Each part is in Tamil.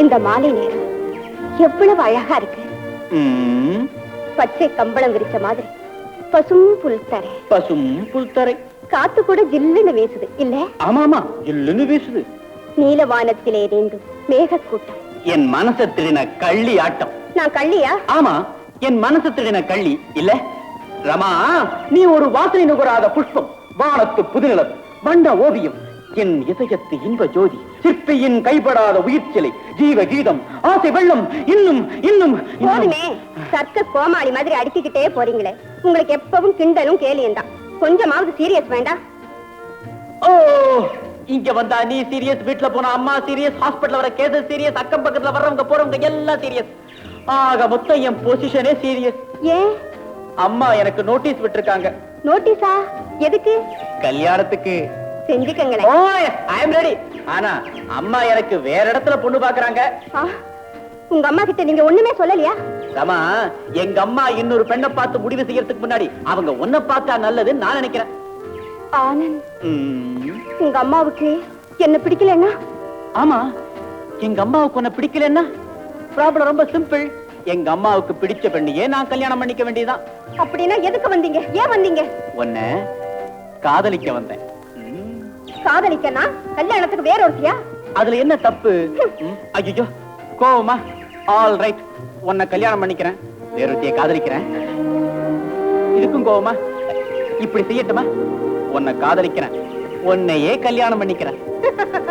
இந்த மாலை நேரம் எவ்வளவு அழகா இருக்கு. பச்சை கம்பளம் விரிச்ச மாதிரி பசும் புல் தர பசும் புல்தரை. காத்து கூட ஜில்லுன்னு வீசுது. இல்ல? ஆமா ஆமா இல்லுன்னு வீசுது. நீல வானத்திலே நீண்டும் மேகக்கூட்டம். என் மனச திருடின கள்ளி ஆட்டம். நான் கள்ளியா? ஆமா என் மனசு திருடின கள்ளி. இல்ல? ரமா நீ ஒரு வாசனை நுகராத புஷ்பம் வானத்து புதுநிலம் வண்ண ஓவியம் என் இதயத்து இன்ப ஜோதி. சிற்பியின் கைப்படாத உயிர்ச்சிலை ஜீவ கீதம் ஆசை வெள்ளம் இன்னும் இன்னும். போதுமே சர்க்கஸ் கோமாளி மாதிரி அடிச்சுக்கிட்டே போறீங்களே. உங்களுக்கு எப்பவும் கிண்டலும் கேலியும் தான். கொஞ்சமாவது சீரியஸ் வேண்டாம் ஓ இங்க வந்தா நீ சீரியஸ் வீட்ல போனா அம்மா சீரியஸ் ஹாஸ்பிடல்ல வர கேசஸ் சீரியஸ் அக்கம் பக்கத்துல வர்றவங்க போறவங்க எல்லாம் சீரியஸ். ஆக மொத்தம் என் பொசிஷனே சீரியஸ். ஏன் அம்மா எனக்கு நோட்டீஸ் விட்டிருக்காங்க. நோட்டீஸா எதுக்கு? கல்யாணத்துக்கு செஞ்சுக்கங்களேன் ஓ ஐ அம் ரெடி ஆனா அம்மா எனக்கு வேற இடத்துல பொண்ணு பாக்குறாங்க. உங்க அம்மா கிட்ட நீங்க ஒண்ணுமே சொல்லலையா? ரமா எங்க அம்மா இன்னொரு பெண்ணை பார்த்து முடிவு செய்யறதுக்கு முன்னாடி அவங்க உன்னை பார்த்தா நல்லதுன்னு நான் நினைக்கிறேன். ஆனந்த் உங்க அம்மாவுக்கு என்ன பிடிக்கலன்னா? ஆமா எங்க அம்மாவுக்கு உன்னை பிடிக்கலன்னா? ப்ராப்ளம் ரொம்ப சிம்பிள் எங்க அம்மாவுக்கு பிடிச்ச பெண்ணையே நான் கல்யாணம் பண்ணிக்க வேண்டியதுதான். அப்படின்னா எதுக்கு வந்தீங்க? ஏன் வந்தீங்க? உன்னை காதலிக்க வந்தேன். காதலிக்கனா கல்யாணத்துக்கு வேற ஒருத்தியா? அதுல என்ன தப்பு? ஐயோ கோவமா? ஆல் ரைட் உன்னை கல்யாணம் பண்ணிக்கிறேன். வேறொருத்திய காதலிக்கிறேன். இதுக்கும் கோவமா? இப்படி செய்யட்டுமா? உன்னை காதலிக்கிறேன். உன்னையே கல்யாணம் பண்ணிக்கிறேன்.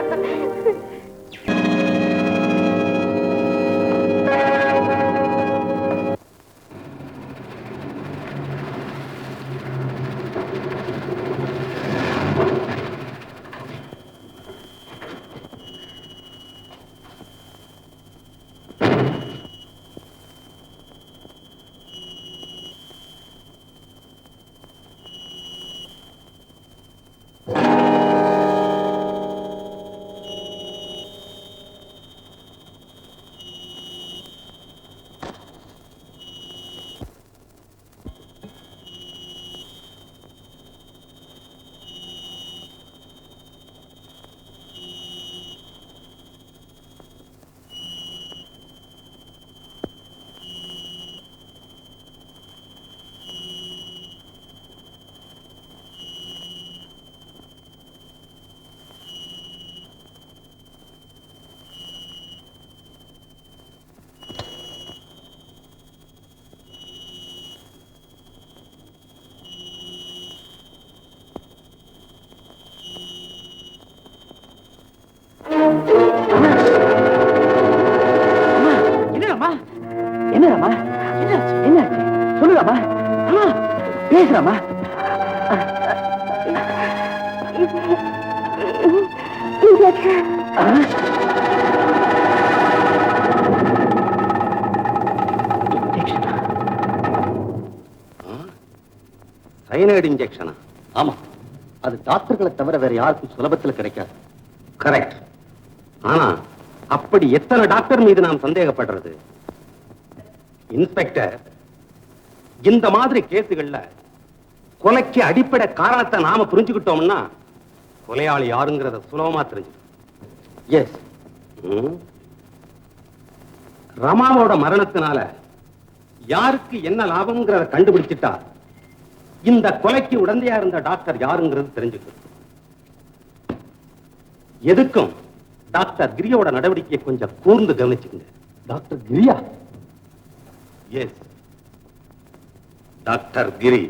பேசுறாமா சைனைடு இன்ஜெக்ஷனா ஆமா. அது டாக்டர்களை தவிர வேற யாருக்கும் சுலபத்துல கிடைக்காது. கரெக்ட் ஆனா அப்படி எத்தனை டாக்டர் மீது நாம் சந்தேகப்படுறது? இன்ஸ்பெக்டர் இந்த மாதிரி கேஸுகள்ல கொலைக்கு அடிப்படை காரணத்தை நாம புரிஞ்சுக்கிட்டோம்னா கொலையாளி யாருங்கிறத சுலபமா தெரிஞ்சு எஸ் ரமாவோட மரணத்தினால யாருக்கு என்ன லாபம்ங்கிறத கண்டுபிடிச்சிட்டா இந்த கொலைக்கு உடந்தையா இருந்த டாக்டர் யாருங்கிறது தெரிஞ்சுக்கும். எதுக்கும் டாக்டர் கிரியோட நடவடிக்கையை கொஞ்சம் கூர்ந்து கவனிச்சுங்க டாக்டர் கிரியா? Yes doctor Giri.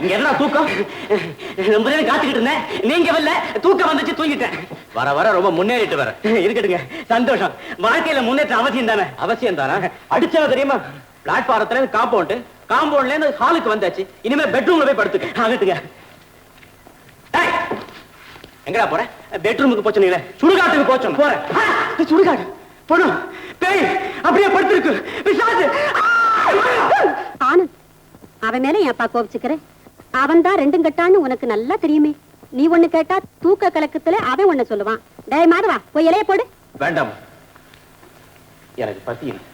என்ன தூக்கம்? ரொம்ப நேரம் காத்துக்கிட்டு இருந்தேன். நீங்க வரல. தூக்கம் வந்துச்சு தூங்கிட்டேன். வர வர ரொம்ப முன்னேறிட்டு வர. இருக்கட்டுங்க. சந்தோஷம். வாழ்க்கையில முன்னேற்றம் அவசியம் தானே? அவசியம் தானே? அடிச்சவ தெரியுமா? பிளாட்பாரத்துல இருந்து காம்பவுண்ட் காம்பவுண்ட்ல இருந்து ஹாலுக்கு வந்தாச்சு. இனிமே பெட்ரூம்ல போய் படுத்துக்க. ஆகட்டுங்க. எங்கடா போற? பெட்ரூமுக்கு போச்சுனீங்களே சுடுகாட்டுக்கு போச்சோம் போறேன். சுடுகாடு பொண்ணு பேய் அப்படியே படுத்திருக்கு. பிசாசு ஆனந்த் அவன் மேல ஏன்ப்பா கோபிச்சுக்கிற. அவன் தான் ரெண்டும் கட்டான்னு உனக்கு நல்லா தெரியுமே. நீ ஒண்ணு கேட்டா தூக்க கலக்கத்துல அவன் ஒண்ணு சொல்லுவான். டேய் மாதவா போய் இலைய போடு. வேண்டாம். எனக்கு பசி இல்லை.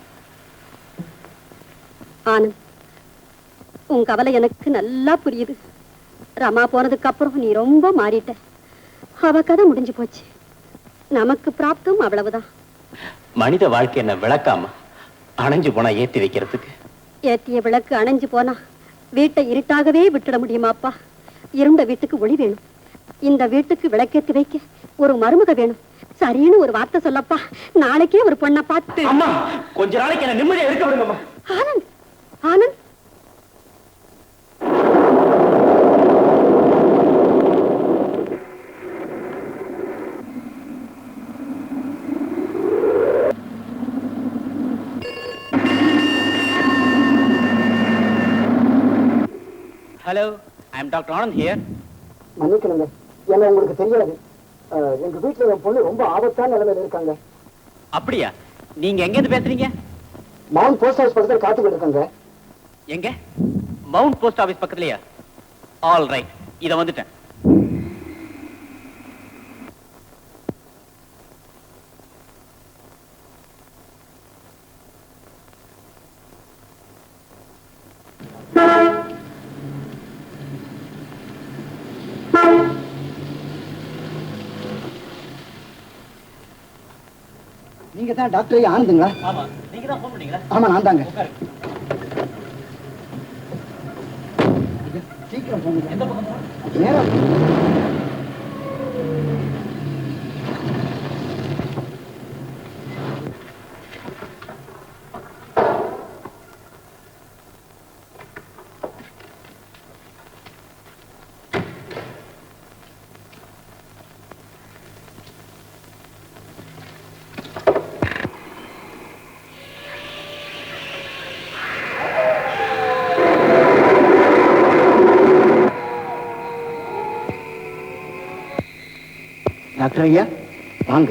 ஆனந்த் உன் கவலை எனக்கு நல்லா புரியுது. ரமா போனதுக்கு அப்புறம் நீ ரொம்ப மாறிட்ட. அவ கதை முடிஞ்சு போச்சு. நமக்கு பிராப்தம் அவ்வளவுதான். மனித வாழ்க்கை என்ன விளக்காம அணைஞ்சு போனா ஏத்தி வைக்கிறதுக்கு? ஏத்திய விளக்கு அணைஞ்சு போனா வீட்டை இருட்டாகவே விட்டுட முடியுமாப்பா? இருண்ட வீட்டுக்கு ஒளி வேணும். இந்த வீட்டுக்கு விளக்கேத்தி வைக்க ஒரு மருமக வேணும். சரின்னு ஒரு வார்த்தை சொல்லப்பா. நாளைக்கே ஒரு பொண்ணை பார்த்து அம்மா கொஞ்ச நாளைக்கு என்ன நிம்மதியா இருக்க விடுங்கம்மா. Anand Anand? Hello I am doctor Anand here மன்னிக்கணுங்க ஏன்னா உங்களுக்கு தெரியாது. எங்க வீட்டுல என் பொண்ணு ரொம்ப ஆபத்தான நிலைமையில இருக்காங்க. அப்படியா? நீங்க எங்க இருந்து பேசுறீங்க? மவுண்ட் போஸ்ட் ஆஃபீஸ் பக்கத்துல காத்துக்கிட்டு இருக்காங்க. எங்க? மவுண்ட் போஸ்ட் ஆபீஸ் பக்கத்துலயா? ஆல் ரைட் இத வந்துட்டேன். நீங்க தான் டாக்டர் ஆனந்துங்களா ஆமா. நீங்க தான் ஃபோன் பண்ணீங்களா? ஆமா நான் தாங்க Meron. டாக்டர் ஐயா வாங்க.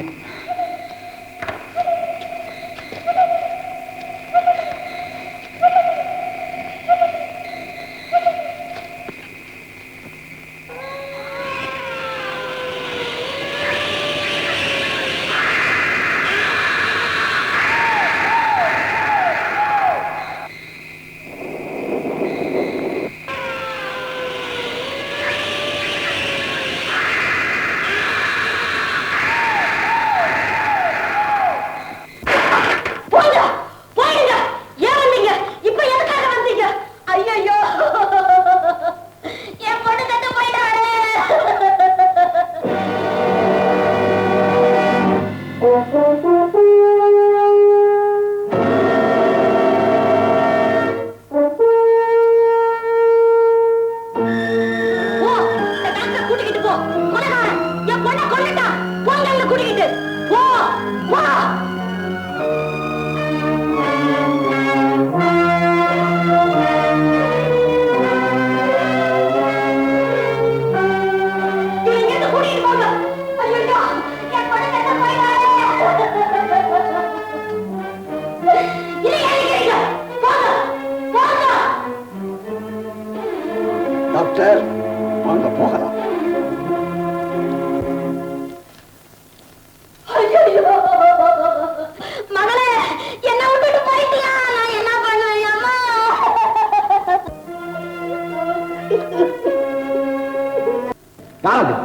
யாரது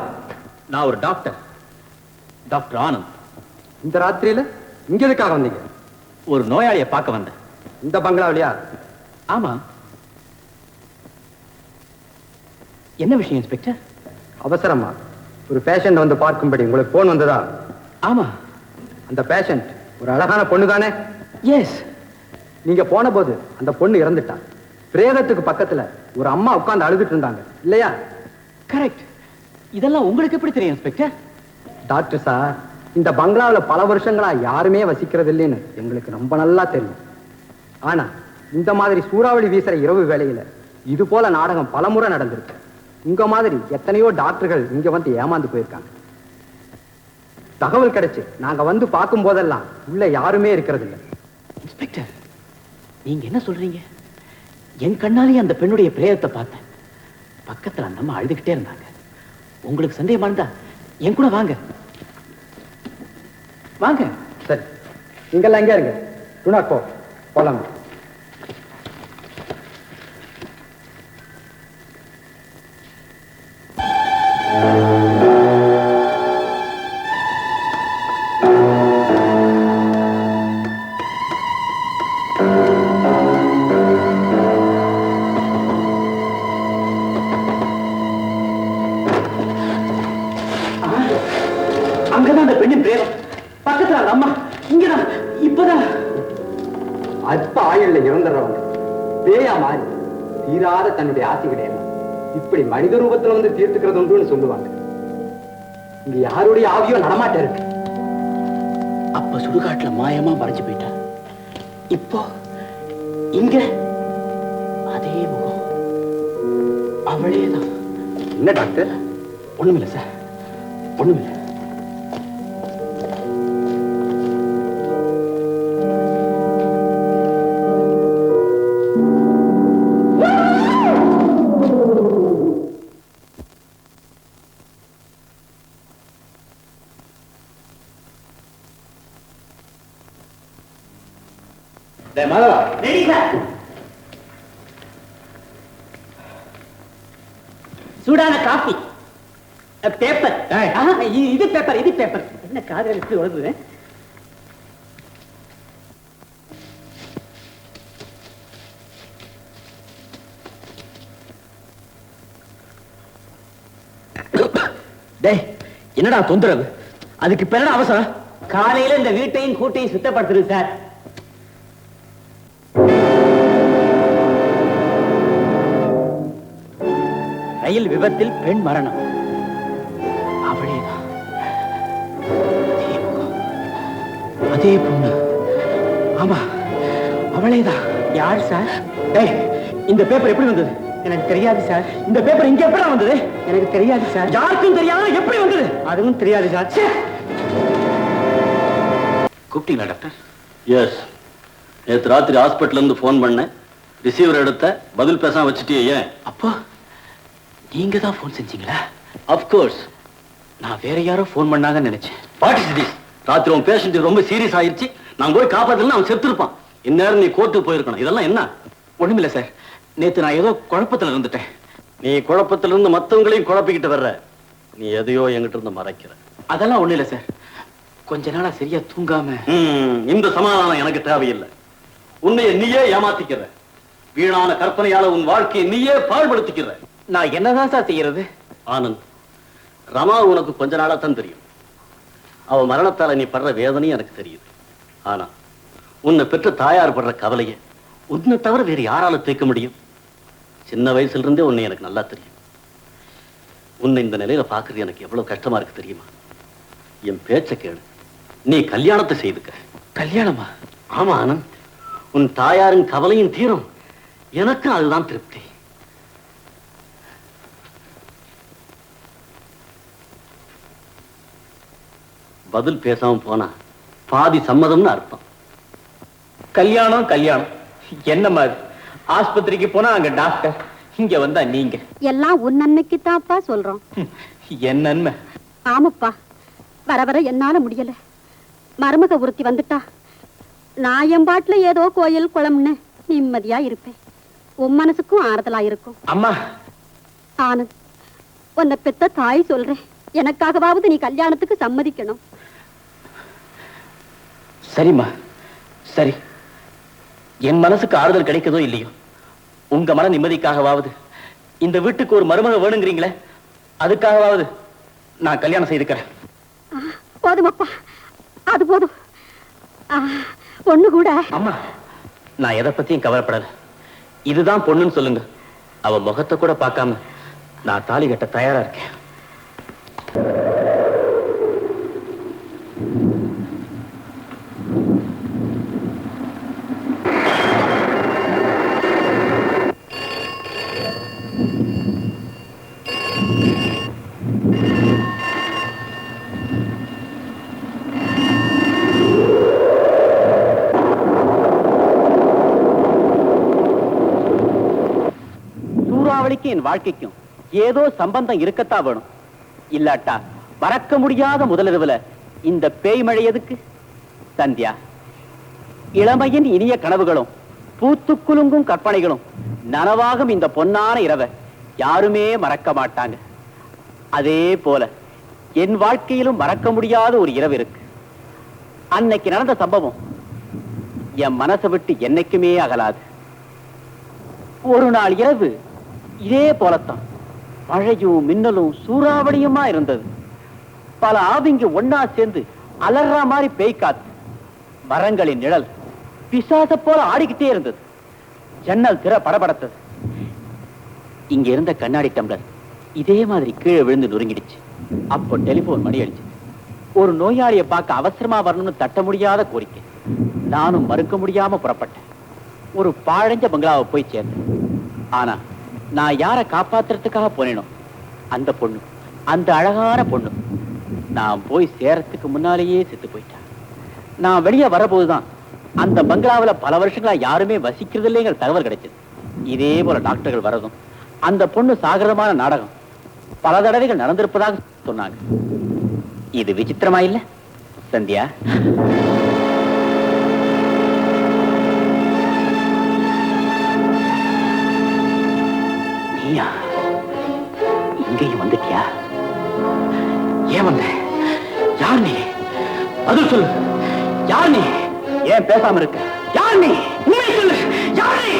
நான் ஒரு டாக்டர். டாக்டர் ஆனந்த். இந்த ராத்திரியில இங்க எதுக்காக வந்தீங்க? ஒரு நோயாளியை பார்க்க வந்தேன். இந்த பங்களாவிலையா? ஆமா. என்ன விஷயம் இன்ஸ்பெக்டர்? அவசரமா. ஒரு பேஷண்ட் வந்து பார்க்கும்படி உங்களுக்கு போன் வந்ததா? ஆமா. அந்த பேஷண்ட் ஒரு அழகான பொண்ணு தானே எஸ் நீங்க போன போது அந்த பொண்ணு இறந்துட்டா. பிரேதத்துக்கு பக்கத்துல ஒரு அம்மா உட்கார்ந்து அழுதுட்டு இருந்தாங்க. இல்லையா? கரெக்ட் இதெல்லாம் உங்களுக்கு எப்படி தெரியும் இன்ஸ்பெக்டர்? டாக்டர் சார் இந்த பங்களாவுல பல வருஷங்களா யாருமே வசிக்கிறது இல்லைன்னு எங்களுக்கு ரொம்ப நல்லா தெரியும். ஆனா இந்த மாதிரி சூறாவளி வீசுற இரவு வேளையில இது போல நாடகம் பலமுறை நடந்திருக்கு. உங்க மாதிரி எத்தனையோ டாக்டர்கள் இங்க வந்து ஏமாந்து போயிருக்காங்க. தகவல் கிடைச்சு நாங்க வந்து பார்க்கும் போதெல்லாம் உள்ள யாருமே இருக்கிறது இல்ல இன்ஸ்பெக்டர் நீங்க என்ன சொல்றீங்க? என் கண்ணாலேயே அந்த பெண்ணுடைய பிரேதத்தை பார்த்தேன். பக்கத்துல அந்த அம்மா அழுதுகிட்டே இருந்தாங்க. உங்களுக்கு சந்தேகமானதா என் கூட வாங்க. வாங்க. சரி. இங்கெல்லாம் எங்கே இருங்க. டுனாக் போ போலாம்? அங்கதான் அந்த பெண்ணின் பிரேதம் பக்கத்துல அந்த அம்மா. இங்கதான். இப்பதான். அற்ப ஆயுள்ல இறந்துடுறவங்க பேயா மாறி தீராத தன்னுடைய ஆசைகளை எல்லாம் இப்படி மனித ரூபத்துல வந்து தீர்த்துக்கிறது உண்டுன்னு சொல்லுவாங்க. இங்க யாருடைய ஆவியோ நடமாட்ட இருக்கு? அப்ப சுடுகாட்டுல மாயமா மறைஞ்சு போயிட்டா. இப்போ இங்க அதே முகம். அவளேதான். என்ன டாக்டர்? ஒண்ணுமில்ல சார். ஒண்ணுமில்ல. என்ன காதல் எப்படி உழவுது என்னடா தொந்தரவு? அதுக்கு இப்ப அவசரம்? காலையில இந்த வீட்டையும் கூட்டையும் சுத்தப்படுத்துறது சார். ரயில் விபத்தில் பெண் மரணம். அதே பொண்ணு. ஆமா அவளேதான் யார் சார்? டேய் இந்த பேப்பர் எப்படி வந்தது? எனக்கு தெரியாது சார். இந்த பேப்பர் இங்க எப்படி வந்தது? எனக்கு தெரியாது சார். யாருக்கும் தெரியாம எப்படி வந்தது? அதுவும் தெரியாது சார். கூப்பிட்டீங்களா டாக்டர்? எஸ் நேற்று ராத்திரி ஹாஸ்பிட்டல்ல இருந்து ஃபோன் பண்ணேன். ரிசீவர் எடுத்த பதில் பேசாம வச்சுட்டியே ஏன்? அப்போ நீங்க தான் ஃபோன் செஞ்சீங்களா அப்கோர்ஸ் நான் வேற யாரோ ஃபோன் பண்ணாங்கன்னு நினைச்சேன். வாட் இஸ் திஸ் ராத்திரி உன் பேஷண்ட் ரொம்ப சீரியஸ் ஆயிருச்சு. நான் போய் காப்பாத்தலாம் அவன் செத்துருப்பான். இந்நேரம் நீ கோர்ட்டுக்கு போயிருக்கணும். இதெல்லாம் என்ன? ஒண்ணுமில்ல சார் நேத்து நான் ஏதோ குழப்பத்துல இருந்துட்டேன். நீ குழப்பத்துல இருந்து மத்தவங்களையும் குழப்பிக்கிட்டு வர்ற. நீ எதையோ என்கிட்ட இருந்து மறைக்கிற. அதெல்லாம் ஒண்ணு இல்ல சார் கொஞ்ச நாளா சரியா தூங்காம. இந்த சமாதானம் எனக்கு தேவையில்லை. உன்னைய நீயே ஏமாத்திக்கிற. வீணான கற்பனையால உன் வாழ்க்கையை நீயே பாழ்படுத்திக்கிற. நான் என்னதான் சார் செய்யறது? ஆனந்த் ரமா உனக்கு கொஞ்ச நாளா தான் தெரியும். அவ மரணத்தால நீ படுற வேதனையும் எனக்கு தெரியுது. ஆனா உன்னை பெற்ற தாயார் படுற கவலையை உன்னை தவிர வேறு யாரால தீர்க்க முடியும்? சின்ன வயசுல இருந்தே உன்னை எனக்கு நல்லா தெரியும். உன்னை இந்த நிலையில பாக்குறது எனக்கு எவ்வளவு கஷ்டமா இருக்கு தெரியுமா? என் பேச்ச கேளு. நீ கல்யாணத்தை செய்துக்க. கல்யாணமா? ஆமா ஆனந்த். உன் தாயாரின் கவலையும் தீரும். எனக்கும் அதுதான் திருப்தி. பதில் பேசாம போனா பாதி சம்மதம்னு அர்த்தம். கல்யாணம் கல்யாணம். என்ன மாதிரி? ஆஸ்பத்திரிக்கு போனா அங்க டாக்டர் இங்க வந்தா நீங்க. எல்லாம் உன் நன்மைக்கு தான்ப்பா சொல்றோம் என் நன்மை. ஆமாப்பா. வர வர என்னால முடியல. மருமக ஒருத்தி வந்துட்டா. நான் என் பாட்டுல ஏதோ கோயில் குளம்னு நிம்மதியா இருப்பேன். உன் மனசுக்கும் ஆறுதலா இருக்கும். அம்மா. ஆனந்த் உன்னை பெத்த தாய் சொல்றேன். எனக்காகவாவது நீ கல்யாணத்துக்கு சம்மதிக்கணும். சரிம்மா. சரி. என் மனசுக்கு ஆறுதல் கிடைக்குதோ இல்லையோ? உங்க மன நிம்மதிக்காகவாவது. இந்த வீட்டுக்கு ஒரு மருமக வேணுங்கிறீங்களே அதுக்காகவாவது நான் கல்யாணம் செய்துக்கிறேன். போதுமப்பா. அது போதும். பொண்ணு கூட. அம்மா நான் எதை பத்தியும் கவலைப்படல இதுதான் பொண்ணுன்னு சொல்லுங்க. அவ முகத்தை கூட பார்க்காம நான் தாலி கட்ட தயாரா இருக்கேன். சூறாவளிக்கும் என் வாழ்க்கைக்கும் ஏதோ சம்பந்தம் இருக்கத்தான் வேணும். இல்லாட்டா மறக்க முடியாத முதலிரவுல இந்த பேய் மழை எதுக்கு? சந்தியா இளமையின் இனிய கனவுகளும் பூத்து குலுங்கும் கற்பனைகளும் நனவாகும் இந்த பொன்னான இரவை யாருமே மறக்க மாட்டாங்க. அதே போல என் வாழ்க்கையிலும் மறக்க முடியாத ஒரு இரவு இருக்கு. அன்னைக்கு நடந்த சம்பவம் என் மனசை விட்டு என்னைக்குமே அகலாது. ஒரு நாள் இரவு இதே போலத்தான். மழையும் மின்னலும் சூறாவளியுமா இருந்தது. பல ஆவிங்க ஒன்னா சேர்ந்து அலறா மாதிரி பேய் காத்து மரங்களின் நிழல் பிசாச போல ஆடிக்கிட்டே இருந்தது. ஜன்னல் திற படபடத்தது. இங்க இருந்த கண்ணாடி டம்ளர் இதே மாதிரி கீழே விழுந்து நொறுங்கிடுச்சு. அப்போ டெலிபோன் மணி அடிச்சு. ஒரு நோயாளியை பார்க்க அவசரமா வரணும்னு தட்ட முடியாத கோரிக்கை. நானும் மறுக்க முடியாம புறப்பட்டேன். ஒரு பாழஞ்ச பங்களாவை போய் சேர்ந்தேன். ஆனா நான் யாரை காப்பாத்துறதுக்காக போனேனோ அந்த பொண்ணு அந்த அழகான பொண்ணு நான் போய் சேரத்துக்கு முன்னாலேயே செத்து போயிட்டேன் நான் வெளியே வரபோதுதான் அந்த பங்களாவுல பல வருஷங்களா யாருமே வசிக்கிறது இல்லைங்கிற தகவல் கிடைச்சது. இதே போல டாக்டர்கள் வரதும் அந்த பொண்ணு சாகரமான நாடகம் பல தடவைகள் நடந்திருப்பதாக சொன்னாங்க. இது விசித்திரமா இல்ல சந்தியா? நீயா? இங்கேயும் வந்துட்டியா? ஏன் வந்த? யார் நீ? பதில் சொல்லு. யார் நீ? ஏன் பேசாம இருக்க? யார் நீ? உண்மை சொல்லு. யார் நீ?